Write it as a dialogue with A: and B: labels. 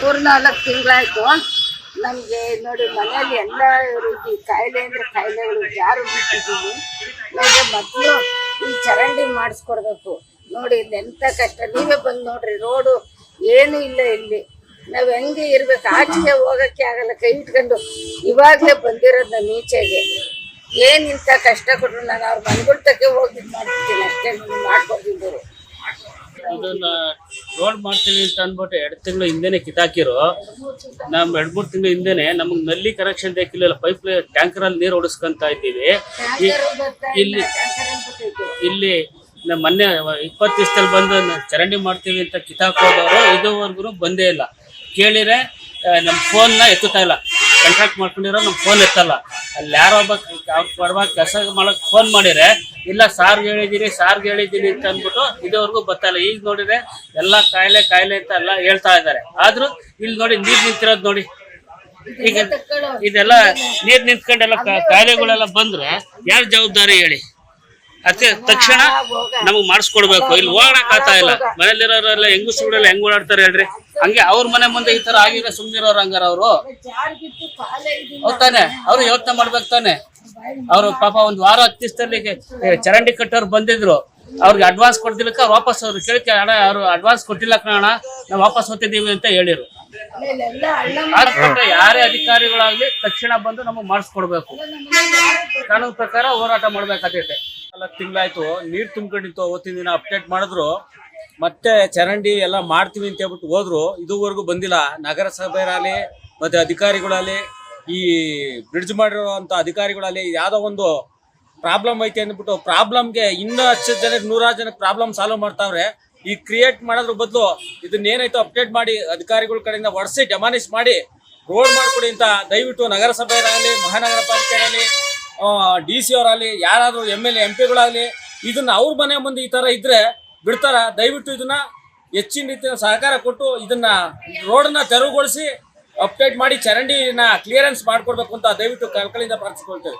A: ಮೂರ್ನಾಲ್ಕು ತಿಂಗಳಾಯ್ತು. ನಮಗೆ ನೋಡಿ ಮನೆಯಲ್ಲಿ ಎಲ್ಲ ರೀತಿ ಕಾಯಿಲೆ ಅಂದ್ರೆ ಕಾಯಿಲೆಗಳು ಯಾರು ಬಿಟ್ಟಿದ್ದೀವಿ. ನಮಗೆ ಮೊದಲು ಈ ಚರಂಡಿ ಮಾಡಿಸ್ಕೊಡ್ಬೇಕು. ನೋಡಿ ಇಲ್ಲಿ ಎಂಥ ಕಷ್ಟ. ನೀವೇ ಬಂದು ನೋಡ್ರಿ, ರೋಡು ಏನೂ ಇಲ್ಲ ಇಲ್ಲಿ. ನಾವು ಹೆಂಗೆ ಇರ್ಬೇಕು? ಆಚೆಗೆ ಹೋಗಕ್ಕೆ ಆಗಲ್ಲ. ಕೈ ಇಟ್ಕೊಂಡು ಇವಾಗಲೇ ಬಂದಿರೋದು ನಮ್ಮ ಈಚೆಗೆ. ಏನು ಇಂಥ ಕಷ್ಟ ಕೊಟ್ಟರು ನಾನು ಅವ್ರ ಮನೆಗಳ ತಕ್ಕೆ ಹೋಗಿ ಮಾಡ್ತೀನಿ. ಅಷ್ಟೇ
B: ಮಾಡ್ಕೊಂಡಿದ್ದರು ರೋಡ್ ಮಾಡ್ತೀವಿ ಅಂತ ಅಂದ್ಬಿಟ್ಟು ಎರಡು ತಿಂಗಳು ಹಿಂದೆನೆ ಕಿತ್ತಾಕಿರು ನಮ್ ಎರಡ್ ಮೂರ್ ತಿಂಗಳು ಹಿಂದೆನೆ ನಮಗೆ ನಲ್ಲಿ ಕನೆಕ್ಷನ್ ಬೇಕಿಲ್ಲ ಪೈಪ್ ಟ್ಯಾಂಕರ್ ಅಲ್ಲಿ ನೀರು ಓಡಿಸ್ಕೊಂತ ಇದ್ದೀವಿ. ಇಲ್ಲಿ ಇಲ್ಲಿ ನಮ್ಮ ಮೊನ್ನೆ ಇಪ್ಪತ್ತು ದಿವಸದಲ್ಲಿ ಬಂದು ನ- ಚರಂಡಿ ಮಾಡ್ತೀವಿ ಅಂತ ಕಿತ್ತಾಕೋದವರು ಇದುವರೆಗೂ ಬಂದೇ ಇಲ್ಲ. ಕೇಳಿದ್ರೆ ಆ, ನಮ್ಮ ಫೋನ್ನ ಎತ್ತುತ್ತಾ ಇಲ್ಲ. ಕಾಂಟ್ಯಾಕ್ಟ್ ಮಾಡ್ಕೊಂಡಿರೋ ನಮ್ಮ ಫೋನ್ ಎತ್ತಲ್ಲ. ಅಲ್ಲಿ ಯಾರೋ ಒಬ್ಬ ಅವ್ರ ಪರವಾಗಿ ಕೆಲಸ ಮಾಡಕ್ ಫೋನ್ ಮಾಡಿದ್ರೆ ಇಲ್ಲ ಸಾರ್ಗೆ ಹೇಳಿದ್ದೀನಿ ಸಾರ್ಗೆ ಹೇಳಿದ್ದೀನಿ ಅಂತ ಅಂದ್ಬಿಟ್ಟು ಇದುವರೆಗೂ ಬತ್ತಲ್ಲ ಈಗ ನೋಡಿದ್ರೆ ಎಲ್ಲ ಕಾಯಿಲೆ ಕಾಯಿಲೆ ಅಂತ ಎಲ್ಲ ಹೇಳ್ತಾ ಇದ್ದಾರೆ. ಆದ್ರೂ ಇಲ್ಲಿ ನೋಡಿ ನೀರ್ ನಿಂತಿರೋದು ನೋಡಿ. ಈಗ ಇದೆಲ್ಲ ನೀರ್ ನಿಂತ್ಕೊಂಡೆಲ್ಲ ಕಾಯಿಲೆಗಳೆಲ್ಲ ಬಂದ್ರೆ ಯಾರ ಜವಾಬ್ದಾರಿ ಹೇಳಿ? ಅದಕ್ಕೆ ತಕ್ಷಣ ನಮಗ್ ಮಾಡಿಸ್ಕೊಡ್ಬೇಕು. ಇಲ್ಲಿ ಓಡಾಕ್ ಆಗ್ತಾ ಇಲ್ಲ. ಮನೇಲಿರೋರೆಲ್ಲ ಹೆಂಗಸ್ರುಗಳೆಲ್ಲ ಹೆಂಗ್ ಓಡಾಡ್ತಾರೆ ಹೇಳ್ರಿ? ಹಂಗೆ ಅವ್ರ ಮನೆ ಮುಂದೆ ಈ ತರ ಆಗಿರೋ ಸುಮ್ನಿರೋರು ಹಂಗಾರ ಅವರು. ಹೋಗ್ತಾನೆ ತಾನೆ? ಅವ್ರು ಯೋಚನೆ ಮಾಡ್ಬೇಕು ತಾನೆ? ಅವ್ರು ಪಾಪ ಒಂದ್ ವಾರ ಹತ್ತು ದಿವಸದಲ್ಲಿ ಚರಂಡಿ ಕಟ್ಟೋರು ಬಂದಿದ್ರು. ಅವ್ರಿಗೆ ಅಡ್ವಾನ್ಸ್ ಕೊಡ್ದಿಲ್ಲಕ್ಕ ವಾಪಸ್ ಅವ್ರು ಕೇಳ್ಕೆ, ಅಣ್ಣ ಅವ್ರು ಅಡ್ವಾನ್ಸ್ ಕೊಟ್ಟಿಲ್ಲ ಕಣ ನಾವು ವಾಪಸ್ ಹೋಗ್ತಿದ್ದೀವಿ ಅಂತ ಹೇಳಿರು. ಯಾರೇ ಅಧಿಕಾರಿಗಳಾಗ್ಲಿ ತಕ್ಷಣ ಬಂದು ನಮಗೆ ಮಾಡಿಸ್ಕೊಡ್ಬೇಕು. ಕಾನೂನು ಪ್ರಕಾರ ಹೋರಾಟ ಮಾಡ್ಬೇಕಾಗೈತೆ ನಾಲ್ಕು ತಿಂಗಳಾಯ್ತು, ನೀರ್ ತುಂಬ್ಕೊಂಡಿತ್ತು ಅವತ್ತಿನ ದಿನ ಅಪ್ಡೇಟ್ ಮಾಡಿದ್ರು. ಮತ್ತೆ ಚರಂಡಿ ಎಲ್ಲ ಮಾಡ್ತೀವಿ ಅಂತ ಹೇಳ್ಬಿಟ್ಟು ಹೋದ್ರು. ಇದುವರೆಗೂ ಬಂದಿಲ್ಲ. ನಗರಸಭೆಯಲ್ಲಿ ಮತ್ತೆ ಅಧಿಕಾರಿಗಳಲ್ಲಿ ಈ ಬ್ರಿಡ್ಜ್ ಮಾಡಿರುವಂಥ ಅಧಿಕಾರಿಗಳಲ್ಲಿ ಯಾವುದೋ ಒಂದು ಪ್ರಾಬ್ಲಮ್ ಐತೆ ಅಂದ್ಬಿಟ್ಟು ಪ್ರಾಬ್ಲಮ್ಗೆ ಇನ್ನೂ ಹತ್ತು ಜನಕ್ಕೆ, ನೂರಾರು ಜನಕ್ಕೆ ಪ್ರಾಬ್ಲಮ್ ಸಾಲ್ವ್ ಮಾಡ್ತಾವ್ರೆ. ಈ ಕ್ರಿಯೇಟ್ ಮಾಡೋದ್ರ ಬದಲು ಇದನ್ನ ಏನಾಯ್ತು ಅಪ್ಡೇಟ್ ಮಾಡಿ ಅಧಿಕಾರಿಗಳ ಕಡೆಯಿಂದ ಒಡಿಸಿ ಡೆಮಾನಿಸ್ ಮಾಡಿ ರೋಡ್ ಮಾಡಿಕೊಡಿ ಅಂತ ದಯವಿಟ್ಟು ನಗರಸಭೆಯರಾಗಲಿ ಮಹಾನಗರ ಪಾಲಿಕೆಯಲ್ಲಿ ಡಿ ಸಿ ಅವರಾಗಲಿ, ಯಾರಾದರೂ ಎಂ ಎಲ್ ಎ ಎಂ ಪಿಗಳಾಗಲಿ ಇದನ್ನ ಅವ್ರ ಮನೆ ಮುಂದೆ ಈ ಥರ ಇದ್ರೆ ಬಿಡ್ತಾರ. ದಯವಿಟ್ಟು ಇದನ್ನ ಹೆಚ್ಚಿನ ರೀತಿಯ ಸಹಕಾರ ಕೊಟ್ಟು ಇದನ್ನ ರೋಡನ್ನ ತೆರವುಗೊಳಿಸಿ ಅಪ್ಡೇಟ್ ಮಾಡಿ ಚರಂಡಿನ ಕ್ಲಿಯರೆನ್ಸ್ ಮಾಡ್ಕೊಡ್ಬೇಕು ಅಂತ ದಯವಿಟ್ಟು ಕಲ್ಕಳಿಂದ ಪ್ರಾರ್ಥಿಸ್ಕೊಳ್ತೇವೆ.